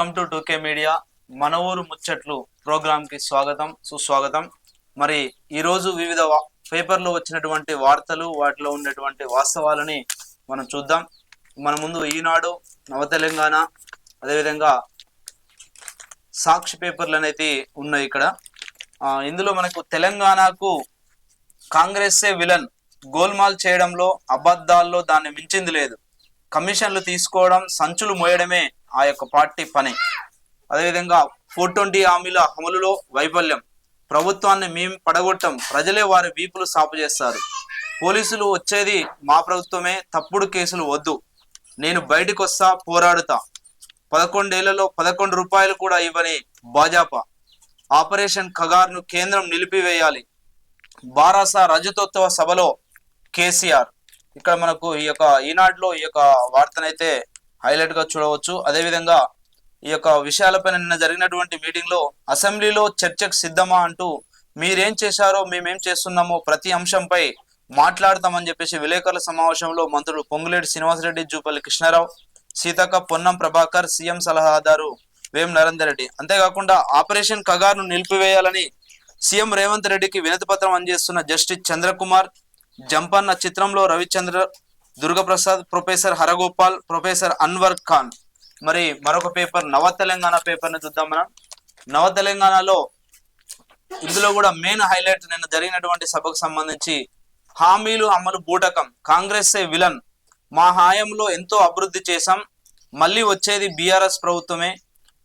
Welcome to టూకే media మన ఊరు ముచ్చట్లు ప్రోగ్రామ్కి స్వాగతం సుస్వాగతం. మరి ఈరోజు వివిధ పేపర్లో వచ్చినటువంటి వార్తలు వాటిలో ఉన్నటువంటి వాస్తవాలని మనం చూద్దాం. మన ముందు ఈనాడు నవ తెలంగాణ అదేవిధంగా సాక్షి పేపర్లు అనేది ఉన్నాయి ఇక్కడ. ఇందులో మనకు తెలంగాణకు కాంగ్రెస్సే విలన్. గోల్మాల్ చేయడంలో అబద్ధాల్లో దాన్ని మించింది లేదు. కమిషన్లు తీసుకోవడం సంచులు మోయడమే ఆ యొక్క పార్టీ పని. అదేవిధంగా ఫోర్ ట్వంటీ హామీల అమలులో వైఫల్యం. ప్రభుత్వాన్ని మేము పడగొట్టం. ప్రజలే వారి వీపులు సాపు చేస్తారు. పోలీసులు వచ్చేది మా ప్రభుత్వమే తప్పుడు కేసులు వద్దు. నేను బయటకు వస్తా పోరాడుతా. పదకొండేళ్ళలో పదకొండు రూపాయలు కూడా ఇవ్వని భాజపా. ఆపరేషన్ ఖగార్ను కేంద్రం నిలిపివేయాలి. బారాసా రజతోత్సవ సభలో కేసీఆర్. ఇక్కడ మనకు ఈ యొక్క ఈనాడులో ఈ యొక్క వార్తనైతే హైలైట్గా చూడవచ్చు. అదేవిధంగా ఈ యొక్క విషయాలపైన నిన్న జరిగినటువంటి మీటింగ్లో అసెంబ్లీలో చర్చకు సిద్ధమా అంటూ మీరేం చేశారో మేమేం చేస్తున్నామో ప్రతి అంశంపై మాట్లాడతామని చెప్పేసి విలేకరుల సమావేశంలో మంత్రులు పొంగులేటి శ్రీనివాసరెడ్డి జూపల్లి కృష్ణారావు సీతక్క పొన్నం ప్రభాకర్ సీఎం సలహాదారు వేం నరేందర్ రెడ్డి. అంతేకాకుండా ఆపరేషన్ కగార్ను నిలిపివేయాలని సీఎం రేవంత్ రెడ్డికి వినతి పత్రం అందజేస్తున్న జస్టిస్ చంద్రకుమార్ జంపన్న చిత్రంలో రవిచంద్ర దుర్గప్రసాద్ ప్రొఫెసర్ హరగోపాల్ ప్రొఫెసర్ అన్వర్ ఖాన్. మరి మరొక పేపర్ నవ తెలంగాణ పేపర్ని చూద్దాం మనం. నవ తెలంగాణలో ఇందులో కూడా మెయిన్ హైలైట్ నిన్న జరిగినటువంటి సభకు సంబంధించి హామీలు అమలు బూటకం కాంగ్రెస్ విలన్. మా హాయంలో ఎంతో అభివృద్ధి చేశాం. మళ్ళీ వచ్చేది బీఆర్ఎస్ ప్రభుత్వమే.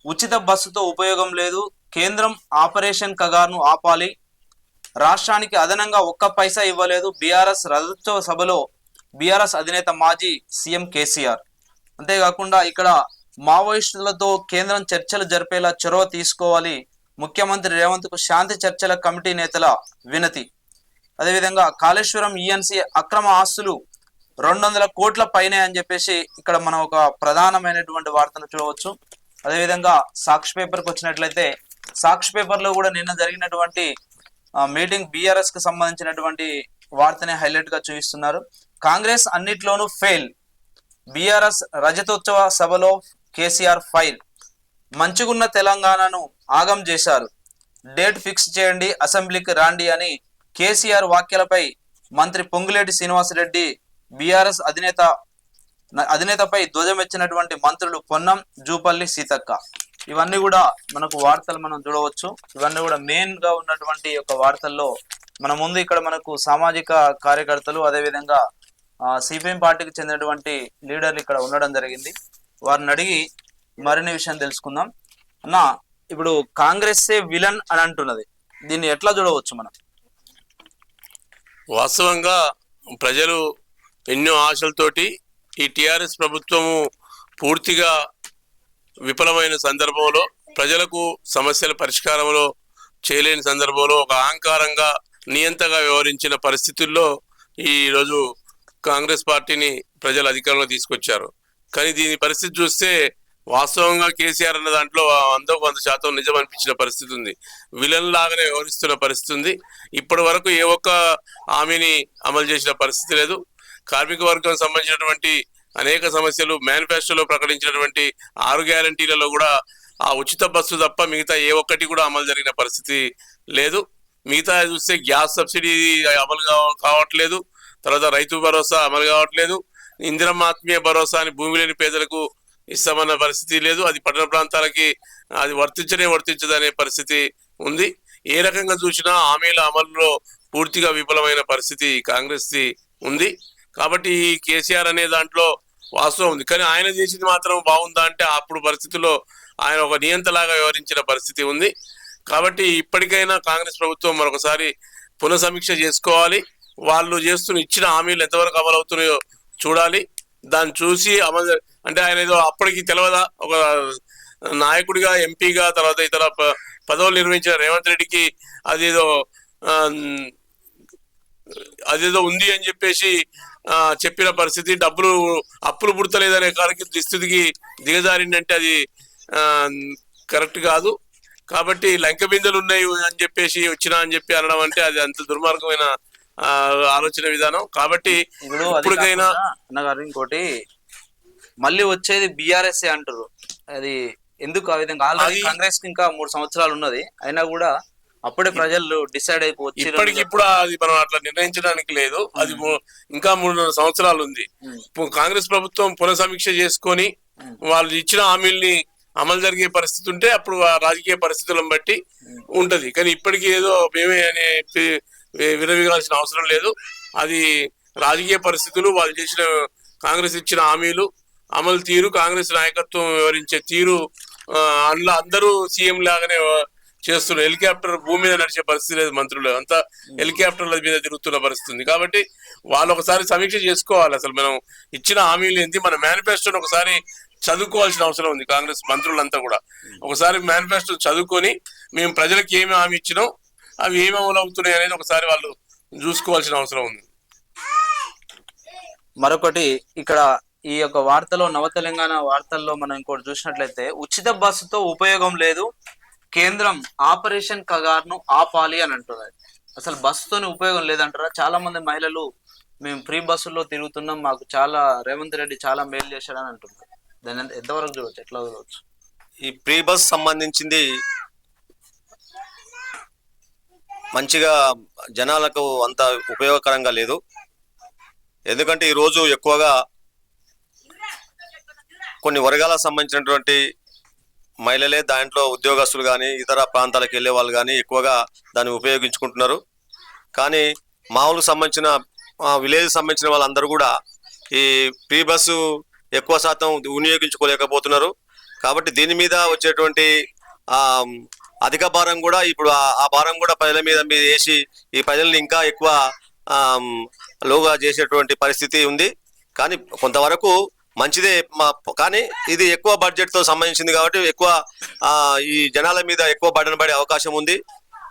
ఉచిత బస్సుతో ఉపయోగం లేదు. కేంద్రం ఆపరేషన్ కగార్ను ఆపాలి. రాష్ట్రానికి అదనంగా ఒక్క పైసా ఇవ్వలేదు. బీఆర్ఎస్ రజోత్సవ సభలో బీఆర్ఎస్ అధినేత మాజీ సీఎం కేసీఆర్. అంతేకాకుండా ఇక్కడ మావోయిస్టులతో కేంద్రం చర్చలు జరిపేలా చొరవ తీసుకోవాలి ముఖ్యమంత్రి రేవంత్కు శాంతి చర్చల కమిటీ నేతల వినతి. అదేవిధంగా కాళేశ్వరం ఈఎన్సీ అక్రమ ఆస్తులు రెండు వందల కోట్ల పైనే అని చెప్పేసి ఇక్కడ మనం ఒక ప్రధానమైనటువంటి వార్తను చూడవచ్చు. అదేవిధంగా సాక్షి పేపర్కి వచ్చినట్లయితే సాక్షి పేపర్లో కూడా నిన్న జరిగినటువంటి మీటింగ్ బీఆర్ఎస్కి సంబంధించినటువంటి వార్తని హైలైట్గా చూపిస్తున్నారు. కాంగ్రెస్ అన్నిట్లోనూ ఫెయిల్. బీఆర్ఎస్ రజతోత్సవ సభలో కేసీఆర్ ఫైల్. మంచిగున్న తెలంగాణను ఆగం చేశారు. డేట్ ఫిక్స్ చేయండి అసెంబ్లీకి రాండి అని కేసీఆర్ వ్యాఖ్యలపై మంత్రి పొంగులేటి శ్రీనివాసరెడ్డి బీఆర్ఎస్ అధినేత అధినేతపై ధ్వజమెచ్చినటువంటి మంత్రులు పొన్నం జూపల్లి సీతక్క. ఇవన్నీ కూడా మనకు వార్తలు మనం చూడవచ్చు. ఇవన్నీ కూడా మెయిన్గా ఉన్నటువంటి యొక్క వార్తల్లో మన ముందు ఇక్కడ మనకు సామాజిక కార్యకర్తలు అదేవిధంగా సిపిఎం పార్టీకి చెందినటువంటి లీడర్లు ఇక్కడ ఉండడం జరిగింది. వారిని అడిగి మరిన్ని విషయం తెలుసుకుందాం. అన్న ఇప్పుడు కాంగ్రెస్సే విలన్ అని అంటున్నది. దీన్ని ఎట్లా చూడవచ్చు మనం? వాస్తవంగా ప్రజలు ఎన్నో ఆశలతోటి ఈ టిఆర్ఎస్ ప్రభుత్వము పూర్తిగా విఫలమైన సందర్భంలో ప్రజలకు సమస్యల పరిష్కారంలో చేయలేని సందర్భంలో ఒక అహంకారంగా నియంతగా వ్యవహరించిన పరిస్థితుల్లో ఈరోజు కాంగ్రెస్ పార్టీని ప్రజలు అధికారంలో తీసుకొచ్చారు. కానీ దీని పరిస్థితి చూస్తే వాస్తవంగా కేసీఆర్ అన్న దాంట్లో వందో వంద శాతం నిజం అనిపించిన పరిస్థితి ఉంది. విలన్ లాగానే వ్యవహరిస్తున్న పరిస్థితి ఉంది. ఇప్పటి వరకు ఏ ఒక్క హామీని అమలు చేసిన పరిస్థితి లేదు. కార్మిక వర్గం సంబంధించినటువంటి అనేక సమస్యలు మేనిఫెస్టోలో ప్రకటించినటువంటి ఆరు గ్యారంటీలలో కూడా ఆ ఉచిత బస్సు తప్ప మిగతా ఏ ఒక్కటి కూడా అమలు జరిగిన పరిస్థితి లేదు. మిగతా చూస్తే గ్యాస్ సబ్సిడీ అమలు కావట్లేదు. తర్వాత రైతు భరోసా అమలు కావట్లేదు. ఇందిరమ్మ ఆత్మీయ భరోసా అని భూమి లేని పేదలకు ఇస్తామన్న పరిస్థితి లేదు. అది పట్టణ ప్రాంతాలకి అది వర్తించనే వర్తించదనే పరిస్థితి ఉంది. ఏ రకంగా చూసినా హామీల అమలులో పూర్తిగా విఫలమైన పరిస్థితి కాంగ్రెస్ది ఉంది. కాబట్టి ఈ కేసీఆర్ అనే దాంట్లో వాస్తవం ఉంది. కానీ ఆయన చేసింది మాత్రం బాగుందా అంటే అప్పుడు పరిస్థితుల్లో ఆయన ఒక నియంతలాగా వ్యవహరించిన పరిస్థితి ఉంది. కాబట్టి ఇప్పటికైనా కాంగ్రెస్ ప్రభుత్వం మరొకసారి పునఃసమీక్ష చేసుకోవాలి. వాళ్ళు చేస్తున్న ఇచ్చిన హామీలు ఎంతవరకు అమలు అవుతున్నాయో చూడాలి. దాన్ని చూసి అమలు అంటే ఆయన ఏదో అప్పటికి తెలియదా ఒక నాయకుడిగా ఎంపీగా తర్వాత ఇతర ప- పదవులు నిర్వహించిన రేవంత్ రెడ్డికి అదేదో అదేదో ఉంది అని చెప్పేసి చెప్పిన పరిస్థితి డబ్బులు అప్పులు పుడతలేదనే కాడికి దుస్థితికి దిగజారిందంటే అది కరెక్ట్ కాదు. కాబట్టి లంక బిందెలు ఉన్నాయి అని చెప్పేసి వచ్చినా అని చెప్పి అనడం అంటే అది అంత దుర్మార్గమైన ఆలోచన విధానం. కాబట్టి ఇప్పటికైనా అన్నగారు ఇంకోటి మళ్ళీ వచ్చేది బీఆర్ఎస్ అంటారు. అది ఎందుకు ఆ విధంగా? ఆల్రెడీ కాంగ్రెస్కి ఇంకా మూడు సంవత్సరాలు ఉన్నది. అయినా కూడా అప్పుడే ప్రజలు డిసైడ్ అయిపోవచ్చు. ఇప్పటికి ఇప్పుడు అది మనం అట్లా నిర్ణయించడానికి లేదు. అది ఇంకా మూడున్నర సంవత్సరాలు ఉంది. కాంగ్రెస్ ప్రభుత్వం పునఃసమీక్ష చేసుకొని వాళ్ళు ఇచ్చిన హామీల్ని అమలు జరిగే పరిస్థితి ఉంటే అప్పుడు రాజకీయ పరిస్థితులను బట్టి ఉంటది. కానీ ఇప్పటికీ ఏదో మేమే అనే పి- అవసరం లేదు. అది రాజకీయ పరిస్థితులు వాళ్ళు చేసిన కాంగ్రెస్ ఇచ్చిన హామీలు అమలు తీరు కాంగ్రెస్ నాయకత్వం వివరించే తీరు అందులో అందరూ సీఎం లాగానే చేస్తున్నారు. హెలికాప్టర్ భూమి మీద నడిచే పరిస్థితి లేదు మంత్రులు. అంతా హెలికాప్టర్ల మీద తిరుగుతున్న పరిస్థితి ఉంది. కాబట్టి వాళ్ళు ఒకసారి సమీక్ష చేసుకోవాలి అసలు. మనం ఇచ్చిన హామీలు ఏంటి? మన మేనిఫెస్టోని ఒకసారి చదువుకోవాల్సిన అవసరం ఉంది కాంగ్రెస్ మంత్రులంతా కూడా. ఒకసారి మేనిఫెస్టో చదువుకొని మేము ప్రజలకు ఏమి హామీ ఇచ్చినాం? అవి ఏమి అవుతున్నాయి అనేది ఒకసారి వాళ్ళు చూసుకోవాల్సిన అవసరం ఉంది. మరొకటి ఇక్కడ ఈ యొక్క వార్తలో నవ తెలంగాణ వార్తల్లో మనం ఇంకోటి చూసినట్లయితే ఉచిత బస్సుతో ఉపయోగం లేదు కేంద్రం ఆపరేషన్ కగార్ను ఆపాలి అని అంటున్నది అసలు బస్సుతోని ఉపయోగం లేదంటారా? చాలా మంది మహిళలు మేము ఫ్రీ బస్సుల్లో తిరుగుతున్నాం మాకు చాలా రేవంత్ రెడ్డి చాలా మేలు చేశాడని అంటున్నారు. దాన్ని ఎంత- ఎంతవరకు చూడవచ్చు ఎట్లా చూడవచ్చు ఈ ప్రీ బస్ సంబంధించింది మంచిగా జనాలకు అంత ఉపయోగకరంగా లేదు. ఎందుకంటే ఈరోజు ఎక్కువగా కొన్ని వర్గాలకు సంబంధించినటువంటి మహిళలే దాంట్లో ఉద్యోగస్తులు కానీ ఇతర ప్రాంతాలకు వెళ్ళే వాళ్ళు కానీ ఎక్కువగా దాన్ని ఉపయోగించుకుంటున్నారు. కానీ మామూలు సంబంధించిన విలేజ్ సంబంధించిన వాళ్ళందరూ కూడా ఈ ప్రీ బస్సు ఎక్కువ శాతం వినియోగించుకోలేకపోతున్నారు. కాబట్టి దీని మీద వచ్చేటువంటి అధిక భారం కూడా ఇప్పుడు ఆ- భారం కూడా ప్రజల మీద మీద వేసి ఈ ప్రజల్ని ఇంకా ఎక్కువ లోగా చేసేటువంటి పరిస్థితి ఉంది. కానీ కొంతవరకు మంచిదే మా కానీ ఇది ఎక్కువ బడ్జెట్తో సంబంధించింది కాబట్టి ఎక్కువ ఈ జనాల మీద ఎక్కువ బడన పడే అవకాశం ఉంది.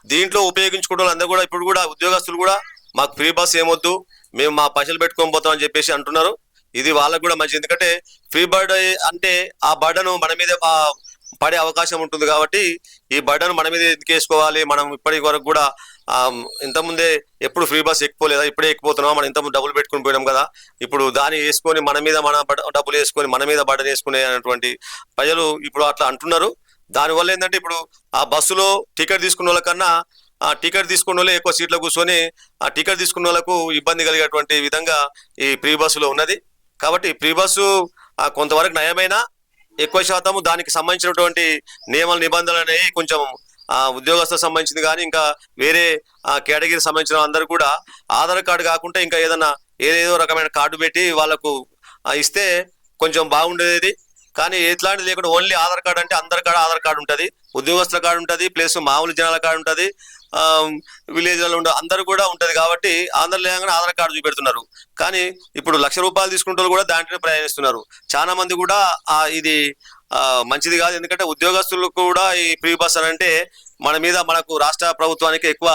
దీంట్లో ఉపయోగించుకోవడం అందరూ కూడా ఇప్పుడు కూడా ఉద్యోగస్తులు కూడా మాకు ఫ్రీ బస్ ఏమొద్దు మేము మా పైసలు పెట్టుకొని పోతాం అని చెప్పేసి అంటున్నారు. ఇది వాళ్ళకు కూడా మంచిది. ఎందుకంటే ఫ్రీ బర్డ్ అంటే ఆ బర్డను మన మీద పడే అవకాశం ఉంటుంది కాబట్టి ఈ బర్డన్ మన మీద ఎందుకు వేసుకోవాలి మనం ఇప్పటి వరకు కూడా ఇంతకుముందే ఎప్పుడు ఫ్రీ బస్ ఎక్కిపోలేదా ఇప్పుడే ఎక్కిపోతున్నాం మనం ఇంతకుముందు డబ్బులు పెట్టుకుని పోయినాం కదా. ఇప్పుడు దాన్ని వేసుకొని మన మీద మన డబ్బులు వేసుకొని మన మీద బర్డన్ వేసుకునే అనేటువంటి ప్రజలు ఇప్పుడు అట్లా అంటున్నారు. దానివల్ల ఏంటంటే ఇప్పుడు ఆ బస్సులో టికెట్ తీసుకున్న వాళ్ళకన్నా ఆ టికెట్ తీసుకున్న వాళ్ళే ఎక్కువ సీట్లో కూర్చొని ఆ టికెట్ తీసుకున్న వాళ్ళకు ఇబ్బంది కలిగేటువంటి విధంగా ఈ ప్రీ బస్సులో ఉన్నది. కాబట్టి ప్రీ బస్సు కొంతవరకు నయమైనా ఎక్కువ శాతం దానికి సంబంధించినటువంటి నియమ నిబంధనలు అనేవి కొంచెం ఉద్యోగస్తు ఉద్యోగస్తులకు సంబంధించింది కానీ ఇంకా వేరే కేటగిరీ సంబంధించిన అందరూ కూడా ఆధార్ కార్డు కాకుండా ఇంకా ఏదైనా ఏదేదో రకమైన కార్డు పెట్టి వాళ్ళకు ఇస్తే కొంచెం బాగుండేది. కానీ ఎట్లాంటిది లేకుండా ఓన్లీ ఆధార్ కార్డు అంటే అందరి కాడ ఆధార్ కార్డు ఉంటుంది. ఉద్యోగస్తుల కార్డు ఉంటుంది. ప్లస్ మామూలు జనాల కార్డు ఉంటుంది. విలేజ్లో ఉండే అందరూ కూడా ఉంటది కాబట్టి అందరు లేగానే ఆధార్ కార్డు చూపెడుతున్నారు. కానీ ఇప్పుడు లక్ష రూపాయలు తీసుకుంటారు కూడా దాంట్లో ప్రయాణిస్తున్నారు. చాలా మంది కూడా ఆ ఇది ఆ, మంచిది కాదు. ఎందుకంటే ఉద్యోగస్తులు కూడా ఈ ఫ్రీ బస్ అని అంటే మన మీద మనకు రాష్ట్ర ప్రభుత్వానికి ఎక్కువ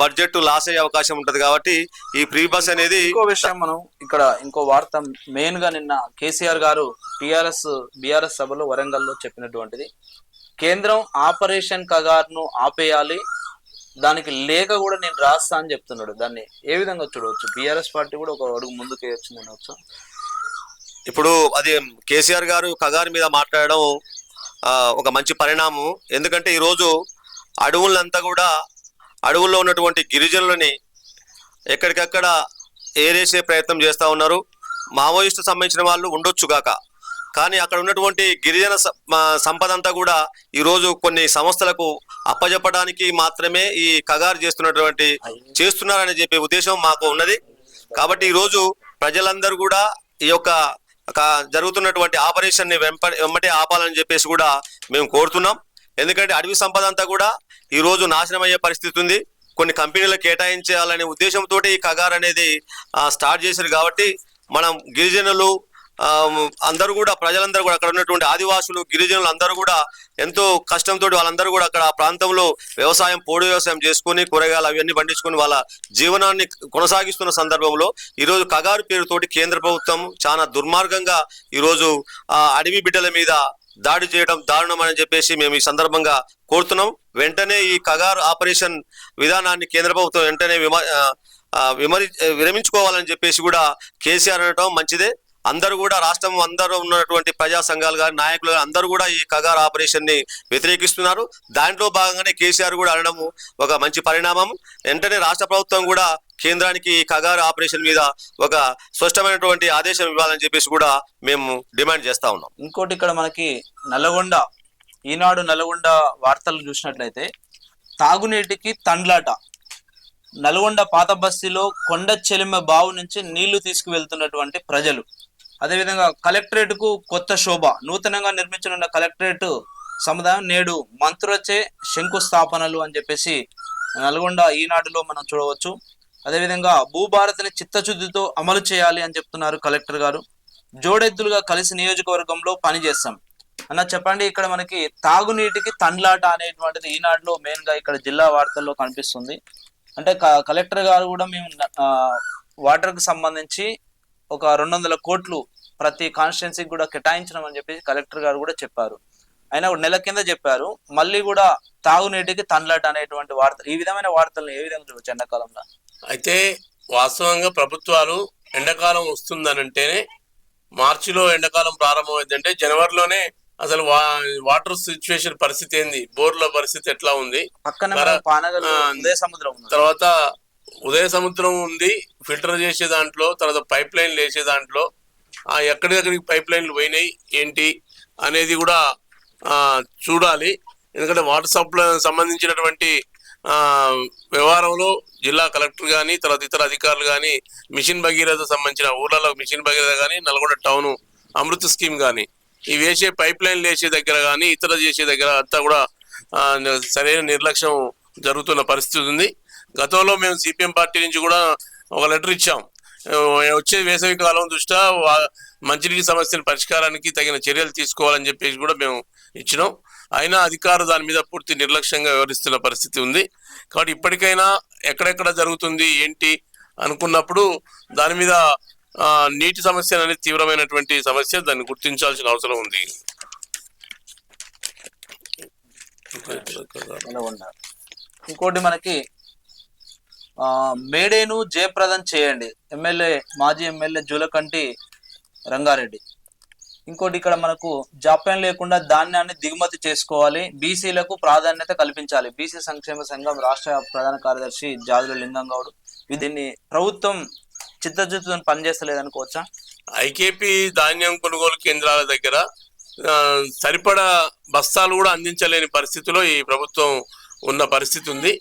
బడ్జెట్ లాస్ అయ్యే అవకాశం ఉంటది కాబట్టి ఈ ఫ్రీ బస్ అనేది ఇంకో విషయం మనం ఇక్కడ ఇంకో వార్త మెయిన్గా నిన్న కేసీఆర్ గారు టిఆర్ఎస్ బిఆర్ఎస్ సభలో వరంగల్లో చెప్పినటువంటిది. కేంద్రం ఆపరేషన్ కగార్ను ఆపేయాలి దానికి లేఖ కూడా నేను రాస్తా అని చెప్తున్నాడు. దాన్ని ఏ విధంగా చూడవచ్చు? బిఆర్ఎస్ పార్టీ కూడా ఒక అడుగు ముందుకు వేయచ్చు అనొచ్చు? ఇప్పుడు అది కేసీఆర్ గారు కగారి మీద మాట్లాడడం ఒక మంచి పరిణామం. ఎందుకంటే ఈరోజు అడవులంతా కూడా అడవుల్లో ఉన్నటువంటి గిరిజనులని ఎక్కడికక్కడ ఏరేసే ప్రయత్నం చేస్తూ ఉన్నారు. మావోయిస్టు సంబంధించిన వాళ్ళు ఉండొచ్చుగాక కానీ అక్కడ ఉన్నటువంటి గిరిజన సంపద అంతా కూడా ఈరోజు కొన్ని సంస్థలకు అప్పజెప్పడానికి మాత్రమే ఈ కగారు చేస్తున్నటువంటి చేస్తున్నారని చెప్పే ఉద్దేశం మాకు ఉన్నది. కాబట్టి ఈరోజు ప్రజలందరూ కూడా ఈ యొక్క జరుగుతున్నటువంటి ఆపరేషన్ని వెంప వెంబటే ఆపాలని చెప్పేసి కూడా మేము కోరుతున్నాం. ఎందుకంటే అడవి సంపద అంతా కూడా ఈ రోజు నాశనం అయ్యే పరిస్థితి ఉంది. కొన్ని కంపెనీలు కేటాయించాలనే ఉద్దేశంతో ఈ కగార్ అనేది స్టార్ట్ చేశారు కాబట్టి మనం గిరిజనులు అందరూ కూడా ప్రజలందరూ కూడా అక్కడ ఉన్నటువంటి ఆదివాసులు గిరిజనులు అందరూ కూడా ఎంతో కష్టంతో వాళ్ళందరూ కూడా అక్కడ ఆ ప్రాంతంలో వ్యవసాయం పోడు వ్యవసాయం చేసుకుని కూరగాయలు అవన్నీ పండించుకుని వాళ్ళ జీవనాన్ని కొనసాగిస్తున్న సందర్భంలో ఈరోజు కగారు పేరుతోటి కేంద్ర ప్రభుత్వం చాలా దుర్మార్గంగా ఈరోజు ఆ అడవి బిడ్డల మీద దాడి చేయడం దారుణం అని చెప్పేసి మేము ఈ సందర్భంగా కోరుతున్నాం. వెంటనే ఈ కగారు ఆపరేషన్ విధానాన్ని కేంద్ర ప్రభుత్వం వెంటనే విమ విమరి విరమించుకోవాలని చెప్పేసి కూడా కేసీఆర్ అనటం మంచిదే. అందరూ కూడా రాష్ట్రం అందరూ ఉన్నటువంటి ప్రజా సంఘాలు కానీ నాయకులు అందరూ కూడా ఈ కగార్ ఆపరేషన్ని వ్యతిరేకిస్తున్నారు. దాంట్లో భాగంగానే కేసీఆర్ కూడా అనడము ఒక మంచి పరిణామం. వెంటనే రాష్ట్ర ప్రభుత్వం కూడా కేంద్రానికి ఈ కగారు ఆపరేషన్ మీద ఒక స్పష్టమైనటువంటి ఆదేశం ఇవ్వాలని చెప్పేసి కూడా మేము డిమాండ్ చేస్తా ఉన్నాం. ఇంకోటి ఇక్కడ మనకి నల్గొండ ఈనాడు నల్గొండ వార్తలు చూసినట్లయితే తాగునీటికి తండ్లాట. నల్గొండ పాత బస్తీలో కొండ చెలిమ బావు నుంచి నీళ్ళు తీసుకువెళ్తున్నటువంటి ప్రజలు. అదేవిధంగా కలెక్టరేట్కు కొత్త శోభ. నూతనంగా నిర్మించనున్న కలెక్టరేట్ సముదాయం నేడు మంత్రులచే శంకుస్థాపనలు అని చెప్పేసి నల్గొండ ఈనాడులో మనం చూడవచ్చు. అదేవిధంగా భూభారతిని చిత్తశుద్ధితో అమలు చేయాలి అని చెప్తున్నారు కలెక్టర్ గారు. జోడెద్దులుగా కలిసి నియోజకవర్గంలో పనిచేస్తాం. అన్న చెప్పండి ఇక్కడ మనకి తాగునీటికి తండ్లాట అనేటువంటిది ఈనాడులో మెయిన్గా ఇక్కడ జిల్లా వార్తల్లో కనిపిస్తుంది. అంటే క- కలెక్టర్ గారు కూడా మేము వాటర్కి సంబంధించి ఒక రెండు వందల కోట్లు ప్రతి కాన్స్టిట్యున్సీకి కూడా కేటాయించడం అని చెప్పేసి కలెక్టర్ గారు కూడా చెప్పారు. అయినా ఒక నెల కింద చెప్పారు. మళ్ళీ కూడా తాగునీటికి తండ్లాట అనేటువంటి వార్త ఈ విధమైన వార్తలను ఏ విధంగా చూడవచ్చు ఎండాకాలంలో? అయితే వాస్తవంగా ప్రభుత్వాలు ఎండాకాలం వస్తుందనంటేనే మార్చిలో ఎండాకాలం ప్రారంభమైందంటే జనవరిలోనే అసలు వా వాటర్ సిచ్యువేషన్ పరిస్థితి ఏంది? బోర్ల పరిస్థితి ఎట్లా ఉంది? పక్కన తర్వాత ఉదయ సముద్రం ఉంది ఫిల్టర్ చేసే దాంట్లో తర్వాత పైప్ లైన్లు వేసే దాంట్లో ఆ ఎక్కడికక్కడికి పైప్ లైన్లు పోయినాయి ఏంటి అనేది కూడా చూడాలి. ఎందుకంటే వాటర్ సప్లై సంబంధించినటువంటి వ్యవహారంలో జిల్లా కలెక్టర్ కానీ తర్వాత ఇతర అధికారులు కానీ మిషన్ భగీరథ సంబంధించిన ఊర్లలో మిషన్ భగీరథ కానీ నల్గొండ టౌన్ అమృత్ స్కీమ్ కానీ ఈ వేసే పైప్ లైన్లు వేసే దగ్గర కానీ ఇతర చేసే దగ్గర అంతా కూడా సరైన నిర్లక్ష్యం జరుగుతున్న పరిస్థితి ఉంది. గతంలో మేము సిపిఎం పార్టీ నుంచి కూడా ఒక లెటర్ ఇచ్చాం. వచ్చే వేసవి కాలం దృష్ట్యా మంచినీటి సమస్యల పరిష్కారానికి తగిన చర్యలు తీసుకోవాలని చెప్పేసి కూడా మేము ఇచ్చినాం. అయినా అధికారులు దాని మీద పూర్తి నిర్లక్ష్యంగా వ్యవహరిస్తున్న పరిస్థితి ఉంది. కాబట్టి ఇప్పటికైనా ఎక్కడెక్కడ జరుగుతుంది ఏంటి అనుకున్నప్పుడు దాని మీద నీటి సమస్య అనేది తీవ్రమైనటువంటి సమస్య దాన్ని గుర్తించాల్సిన అవసరం ఉంది. ఇంకోటి మనకి మేడేను జయప్రదం చేయండి. ఎమ్మెల్యే మాజీ ఎమ్మెల్యే జూలకంటి రంగారెడ్డి. ఇంకోటి ఇక్కడ మనకు జాప్యం లేకుండా ధాన్యాన్ని దిగుమతి చేసుకోవాలి. బీసీలకు ప్రాధాన్యత కల్పించాలి. బీసీ సంక్షేమ సంఘం రాష్ట్ర ప్రధాన కార్యదర్శి జాదుల లింగం గౌడ్ దీన్ని ప్రభుత్వం చిత్తచిత్తుతో పనిచేస్తలేదు అనుకోవచ్చా ఐకేపీ ధాన్యం కొనుగోలు కేంద్రాల దగ్గర సరిపడా బస్తాలు కూడా అందించలేని పరిస్థితిలో ఈ ప్రభుత్వం ఉన్న పరిస్థితి ఉంది.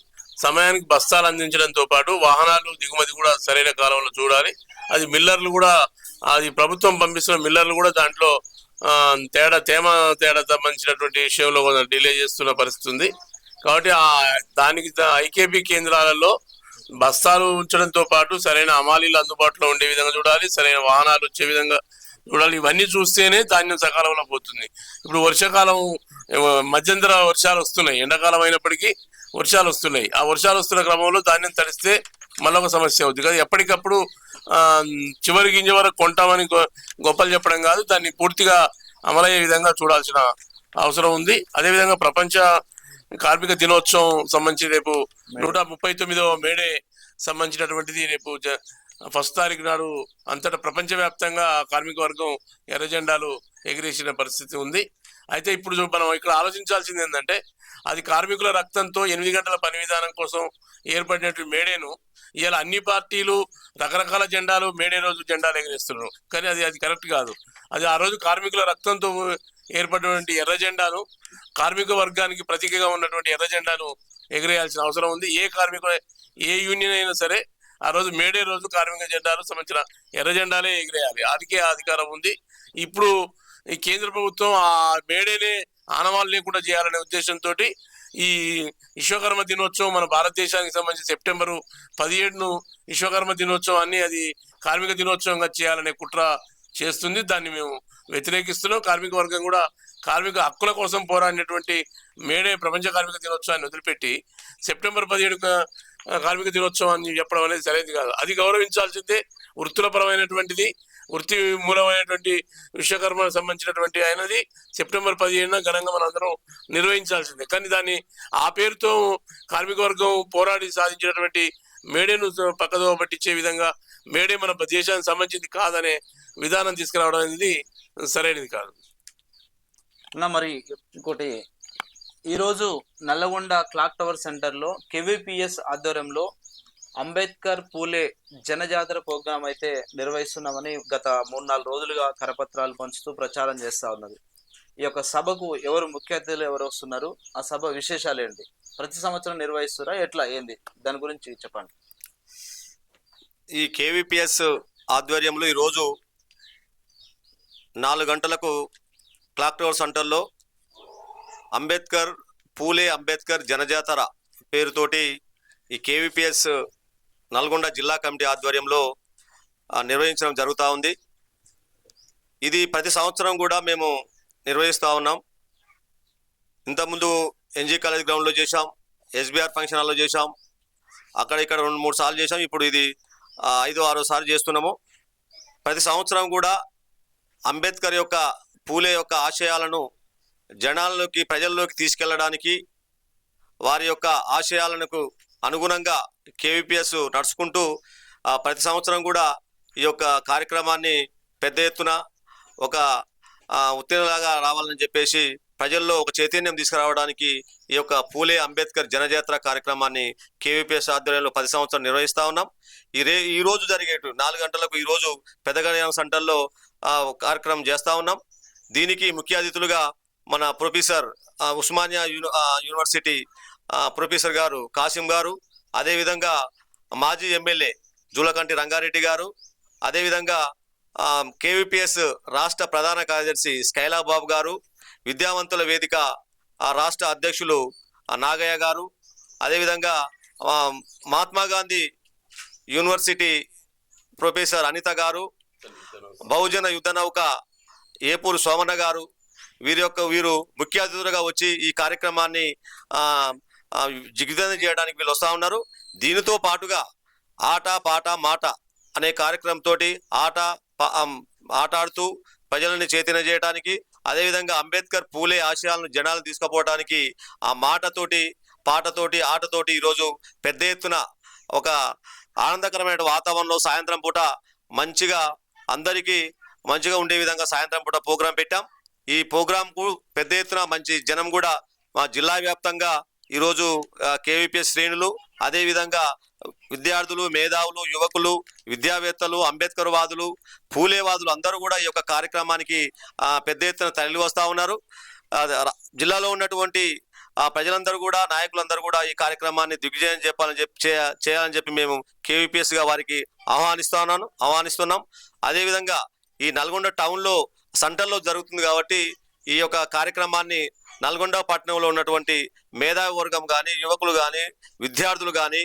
సమయానికి బస్తాలు అందించడంతో పాటు వాహనాలు దిగుమతి కూడా సరైన కాలంలో చూడాలి. అది మిల్లర్లు కూడా అది ప్రభుత్వం పంపిస్తున్న మిల్లర్లు కూడా దాంట్లో తేడా తేమ తేడా సంబంధించినటువంటి విషయంలో కొంత డిలే చేస్తున్న పరిస్థితి ఉంది. కాబట్టి ఆ దానికి ఐకేపీ కేంద్రాలలో బస్తాలు ఉంచడంతో పాటు సరైన అమాలీలు అందుబాటులో ఉండే విధంగా చూడాలి. సరైన వాహనాలు వచ్చే విధంగా చూడాలి. ఇవన్నీ చూస్తేనే ధాన్యం సకాలంలో పోతుంది. ఇప్పుడు వర్షాకాలం మధ్యంతర వర్షాలు వస్తున్నాయి. ఎండాకాలం అయినప్పటికీ వర్షాలు వస్తున్నాయి. ఆ వర్షాలు వస్తున్న క్రమంలో ధాన్యం తడిస్తే మళ్ళొక సమస్య అవుతుంది కదా ఎప్పటికప్పుడు ఆ, చివరి గింజ వరకు కొంటామని గొప్పలు చెప్పడం కాదు. దాన్ని పూర్తిగా అమలయ్యే విధంగా చూడాల్సిన అవసరం ఉంది. అదేవిధంగా ప్రపంచ కార్మిక దినోత్సవం సంబంధించి రేపు నూట ముప్పై తొమ్మిదవ మేడే సంబంధించినటువంటిది రేపు ఫస్ట్ తారీఖు నాడు అంతటా ప్రపంచవ్యాప్తంగా కార్మిక వర్గం ఎర్రజెండాలు ఎగిరేసిన పరిస్థితి ఉంది. అయితే ఇప్పుడు మనం ఇక్కడ ఆలోచించాల్సింది ఏంటంటే అది కార్మికుల రక్తంతో ఎనిమిది గంటల పని విధానం కోసం ఏర్పడినటువంటి మేడేను. ఇలా అన్ని పార్టీలు రకరకాల జెండాలు మేడే రోజు జెండాలు ఎగిరేస్తున్నారు. కానీ అది అది కరెక్ట్ కాదు. అది ఆ రోజు కార్మికుల రక్తంతో ఏర్పడినటువంటి ఎర్ర జెండాను కార్మిక వర్గానికి ప్రతీకగా ఉన్నటువంటి ఎర్ర జెండాను ఎగిరేయాల్సిన అవసరం ఉంది. ఏ కార్మికుల ఏ యూనియన్ అయినా సరే ఆ రోజు మేడే రోజు కార్మిక జెండాలు సంబంధించిన ఎర్ర జెండాలే ఎగిరేయాలి. అదికే అధికారం ఉంది. ఇప్పుడు ఈ కేంద్ర ప్రభుత్వం ఆ మేడేనే ఆనవాళ్ళు లేకుండా చేయాలనే ఉద్దేశంతో ఈ విశ్వకర్మ దినోత్సవం మన భారతదేశానికి సంబంధించి సెప్టెంబరు పదిహేడును విశ్వకర్మ దినోత్సవాన్ని అది కార్మిక దినోత్సవంగా చేయాలనే కుట్ర చేస్తుంది. దాన్ని మేము వ్యతిరేకిస్తున్నాం. కార్మిక వర్గం కూడా కార్మిక హక్కుల కోసం పోరాడినటువంటి మేడే ప్రపంచ కార్మిక దినోత్సవాన్ని వదిలిపెట్టి సెప్టెంబర్ పదిహేడు కార్మిక దినోత్సవాన్ని చెప్పడం అనేది సరైనది కాదు. అది గౌరవించాల్సిందే వృత్తులపరమైనటువంటిది వృత్తి మూలమైనటువంటి విశ్వకర్మ సంబంధించినటువంటి అయినది సెప్టెంబర్ పదిహేడున ఘనంగా మనందరం నిర్వహించాల్సిందే. కానీ దాన్ని ఆ పేరుతో కార్మిక వర్గం పోరాడి సాధించినటువంటి మేడేను పక్కదో పట్టించే విధంగా మేడే మన దేశానికి సంబంధించింది కాదనే విధానం తీసుకురావడం అనేది సరైనది కాదు. అన్న మరి ఇంకోటి ఈరోజు నల్లగొండ క్లాక్ టవర్ సెంటర్లో కేవీపీఎస్ ఆధ్వర్యంలో అంబేద్కర్ పూలే జనజాతర ప్రోగ్రాం అయితే నిర్వహిస్తున్నామని గత మూడు నాలుగు రోజులుగా కరపత్రాలు పంచుతూ ప్రచారం చేస్తూ ఉన్నది. ఈ యొక్క సభకు ఎవరు ముఖ్య అతిథులు ఎవరు వస్తున్నారు? ఆ సభ విశేషాలు ఏంటి? ప్రతి సంవత్సరం నిర్వహిస్తురా? ఎట్లా? ఏంది? దాని గురించి చెప్పండి. ఈ కేవీపీఎస్ ఆధ్వర్యంలో ఈరోజు నాలుగు గంటలకు క్లాక్ టవర్ సెంటర్లో అంబేద్కర్ పూలే అంబేద్కర్ జనజాతర పేరుతోటి ఈ కేవీపీఎస్ నల్గొండ జిల్లా కమిటీ ఆధ్వర్యంలో నిర్వహించడం జరుగుతూ ఉంది. ఇది ప్రతి సంవత్సరం కూడా మేము నిర్వహిస్తూ ఉన్నాం. ఇంతకుముందు ఎన్జీ కాలేజ్ గ్రౌండ్లో చేశాం ఎస్బీఆర్ ఫంక్షన్ హాల్లో చేశాం అక్కడ ఇక్కడ రెండు మూడు సార్లు చేశాం ఇప్పుడు ఇది ఐదు ఐదో ఆరో సార్లు చేస్తున్నాము. ప్రతి సంవత్సరం కూడా అంబేద్కర్ యొక్క పూలే యొక్క ఆశయాలను జనాల్లోకి ప్రజల్లోకి తీసుకెళ్ళడానికి వారి యొక్క ఆశయాలకు అనుగుణంగా కేవీపీఎస్ నడుచుకుంటూ ప్రతి సంవత్సరం కూడా ఈ యొక్క కార్యక్రమాన్ని పెద్ద ఎత్తున ఒక ఉత్తీర్ణలాగా రావాలని చెప్పేసి ప్రజల్లో ఒక చైతన్యం తీసుకురావడానికి ఈ యొక్క పూలే అంబేద్కర్ జనజాతర కార్యక్రమాన్ని కేవీపీఎస్ ఆధ్వర్యంలో పది సంవత్సరం నిర్వహిస్తా ఉన్నాం. ఈ రే ఈ రోజు జరిగేటు నాలుగు గంటలకు ఈరోజు రోజు సెంటర్లో కార్యక్రమం చేస్తా ఉన్నాం. దీనికి ముఖ్య అతిథులుగా మన professor Osmania uni university professor గారు కాసిం గారు అదేవిధంగా మాజీ ఎమ్మెల్యే జూలకంటి రంగారెడ్డి గారు అదేవిధంగా కేవీపీఎస్ రాష్ట్ర ప్రధాన కార్యదర్శి స్కైలాబాబు గారు విద్యావంతుల వేదిక ఆ రాష్ట్ర అధ్యక్షులు నాగయ్య గారు అదేవిధంగా మహాత్మా గాంధీ యూనివర్సిటీ ప్రొఫెసర్ అనిత గారు బహుజన యుద్ధ నౌక ఏపూరు సోమన్న గారు వీరి యొక్క వీరు ముఖ్య అతిథులుగా వచ్చి ఈ కార్యక్రమాన్ని జిగ్విదం చేయడానికి వీళ్ళు వస్తూ ఉన్నారు. దీనితో పాటుగా ఆట పాట మాట అనే కార్యక్రమంతో ఆట ఆట ఆడుతూ ప్రజలని చేతన చేయడానికి అదేవిధంగా అంబేద్కర్ పూలే ఆశయాలను జనాలు తీసుకుపోవడానికి ఆ మాటతోటి పాటతోటి ఆటతోటి ఈరోజు పెద్ద ఎత్తున ఒక ఆనందకరమైన వాతావరణంలో సాయంత్రం పూట మంచిగా అందరికీ మంచిగా ఉండే విధంగా సాయంత్రం పూట ప్రోగ్రాం పెట్టాం. ఈ ప్రోగ్రాంకు పెద్ద ఎత్తున మంచి జనం కూడా మా జిల్లా వ్యాప్తంగా ఈరోజు కేవీపీఎస్ శ్రేణులు అదేవిధంగా విద్యార్థులు మేధావులు యువకులు విద్యావేత్తలు అంబేద్కర్ వాదులు పూలేవాదులు అందరూ కూడా ఈ యొక్క కార్యక్రమానికి పెద్ద ఎత్తున తరలి వస్తూ ఉన్నారు. జిల్లాలో ఉన్నటువంటి ప్రజలందరూ కూడా నాయకులందరూ కూడా ఈ కార్యక్రమాన్ని దిగ్విజయం చెప్పాలని చెప్పి చేయాలని చెప్పి మేము కేవీపీఎస్గా వారికి ఆహ్వానిస్తా ఉన్నాను ఆహ్వానిస్తున్నాం. అదేవిధంగా ఈ నల్గొండ టౌన్లో సంటల్లో సెంటర్లో జరుగుతుంది కాబట్టి ఈ యొక్క కార్యక్రమాన్ని నల్గొండ పట్టణంలో ఉన్నటువంటి మేధావి వర్గం కానీ యువకులు కానీ విద్యార్థులు కానీ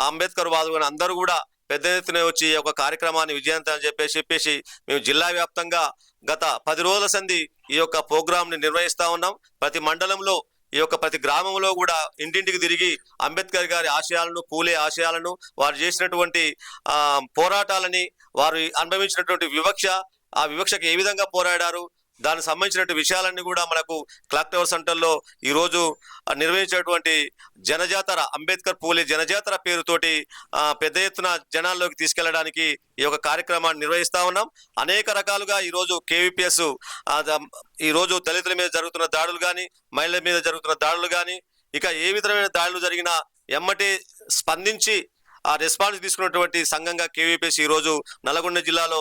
అంబేద్కర్ వాదులు కానీ అందరూ కూడా పెద్ద ఎత్తున వచ్చి ఈ యొక్క కార్యక్రమాన్ని విజయవంతం అని చెప్పేసి చెప్పేసి మేము జిల్లా వ్యాప్తంగా గత పది రోజుల సంధి ఈ యొక్క ప్రోగ్రాంని నిర్వహిస్తూ నిర్వహిస్తా ఉన్నాం. ప్రతి మండలంలో ఈ యొక్క ప్రతి గ్రామంలో కూడా ఇంటింటికి తిరిగి అంబేద్కర్ గారి ఆశయాలను పూలే ఆశయాలను వారు చేసినటువంటి పోరాటాలని వారు అనుభవించినటువంటి వివక్ష ఆ వివక్షకు ఏ విధంగా పోరాడారు? దానికి సంబంధించినటువంటి విషయాలన్నీ కూడా మనకు క్లాక్ టవర్ సెంటర్లో ఈరోజు నిర్వహించేటువంటి జనజాతర అంబేద్కర్ పూలే జనజాతర పేరుతోటి పెద్ద ఎత్తున జనాల్లోకి తీసుకెళ్ళడానికి ఈ యొక్క కార్యక్రమాన్ని నిర్వహిస్తా ఉన్నాం. అనేక రకాలుగా ఈరోజు కేవీపీఎస్ ఈరోజు దళితుల మీద జరుగుతున్న దాడులు కానీ మహిళల మీద జరుగుతున్న దాడులు కానీ ఇక ఏ విధమైన దాడులు జరిగినా ఎమ్మటి స్పందించి ఆ రెస్పాన్స్ తీసుకున్నటువంటి సంఘంగా కేవీపీఎస్ ఈ రోజు నల్గొండ జిల్లాలో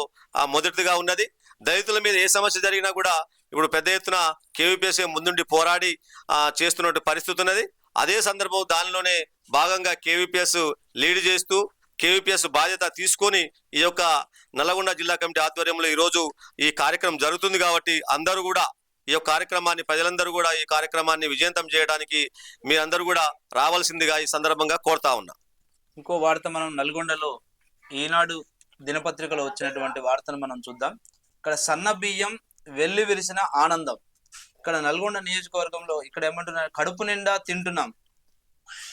మొదటిదిగా ఉన్నది. దళితుల మీద ఏ సమస్య జరిగినా కూడా ఇప్పుడు పెద్ద ఎత్తున కేవీపీఎస్ ముందుండి పోరాడి చేస్తున్నట్టు చేస్తున్నటువంటి పరిస్థితి ఉన్నది. అదే సందర్భం దానిలోనే భాగంగా కేవీపీఎస్ లీడ్ చేస్తూ కేవీపీఎస్ బాధ్యత తీసుకొని ఈ యొక్క నల్గొండ జిల్లా కమిటీ ఆధ్వర్యంలో ఈ రోజు ఈ కార్యక్రమం జరుగుతుంది కాబట్టి అందరూ కూడా ఈ యొక్క కార్యక్రమాన్ని ప్రజలందరూ కూడా ఈ కార్యక్రమాన్ని విజయంతం చేయడానికి మీరందరూ కూడా రావాల్సిందిగా ఈ సందర్భంగా కోరుతా ఉన్నా. ఇంకో వార్త మనం నల్గొండలో ఈనాడు దినపత్రికలో వచ్చినటువంటి వార్తను మనం చూద్దాం. ఇక్కడ సన్న బియ్యం వెల్లి విరిసిన ఆనందం. ఇక్కడ నల్గొండ నియోజకవర్గంలో ఇక్కడ ఏమంటున్నారు కడుపు నిండా తింటున్నాం.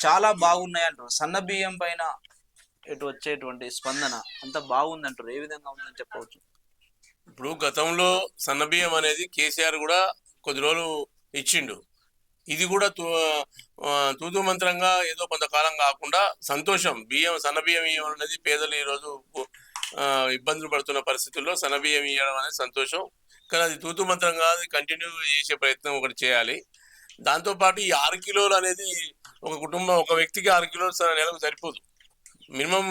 చాలా బాగున్నాయి అంటారు. సన్న బియ్యం పైన ఇటు వచ్చేటువంటి స్పందన అంత బాగుంది అంటారు ఏ విధంగా ఉందని చెప్పవచ్చు? ఇప్పుడు గతంలో సన్న బియ్యం అనేది కేసీఆర్ కూడా కొద్ది రోజులు ఇచ్చిండు. ఇది కూడా తూ తూతు మంత్రంగా ఏదో కొంతకాలం కాకుండా సంతోషం. బియ్యం సన్న బియ్యం ఇవ్వడం అనేది పేదలు ఈరోజు ఇబ్బందులు పడుతున్న పరిస్థితుల్లో సన్నబియ్యం ఇవ్వడం అనేది సంతోషం. కానీ అది తూతు మంత్రం కాదు కంటిన్యూ చేసే ప్రయత్నం ఒకటి చేయాలి. దాంతోపాటు ఈ ఆరు కిలోలు అనేది ఒక కుటుంబం ఒక వ్యక్తికి ఆరు కిలోలు నెలకు సరిపోదు. మినిమం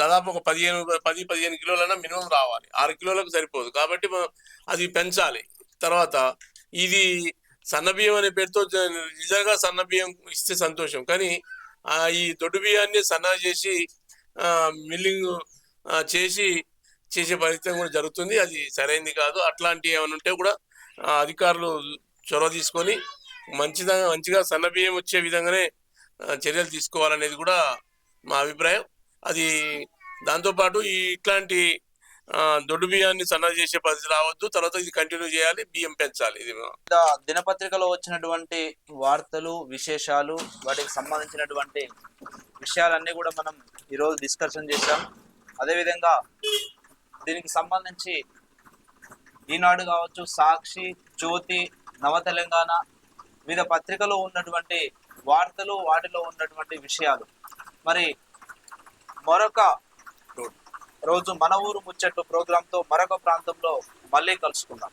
దాదాపు ఒక పదిహేను పది పదిహేను కిలోలైనా మినిమం రావాలి. ఆరు కిలోలకు సరిపోదు. కాబట్టి అది పెంచాలి. తర్వాత ఇది సన్నబియ్యం అనే పేరుతో నిజంగా సన్నబియ్యం ఇస్తే సంతోషం. కానీ ఆ, ఈ దొడ్డు బియ్యాన్ని సన్నగా చేసి మిల్లింగ్ చేసి చేసే ప్రయత్నం కూడా జరుగుతుంది. అది సరైనది కాదు. అట్లాంటి ఏమైనా ఉంటే కూడా అధికారులు చొరవ తీసుకొని మంచిగా మంచిగా సన్నబియ్యం వచ్చే విధంగానే చర్యలు తీసుకోవాలనేది కూడా మా అభిప్రాయం. అది దాంతోపాటు ఈ ఇట్లాంటి దొడ్డు బియ్యాన్ని సన్నా చేసే పరిస్థితి రావద్దు. తర్వాత ఇది కంటిన్యూ చేయాలి. బియ్యం పెంచాలి ఇది దినపత్రికలో వచ్చినటువంటి వార్తలు విశేషాలు వాటికి సంబంధించినటువంటి విషయాలన్నీ కూడా మనం ఈరోజు డిస్కషన్ చేశాం. అదేవిధంగా దీనికి సంబంధించి ఈనాడు కావచ్చు సాక్షి జ్యోతి నవ తెలంగాణ వివిధ పత్రికలో ఉన్నటువంటి వార్తలు వాటిలో ఉన్నటువంటి విషయాలు. మరి మరొక రోజు మన ఊరు ముచ్చట్టు ప్రోగ్రాంతో మరొక ప్రాంతంలో మళ్ళీ కలుసుకుందాం.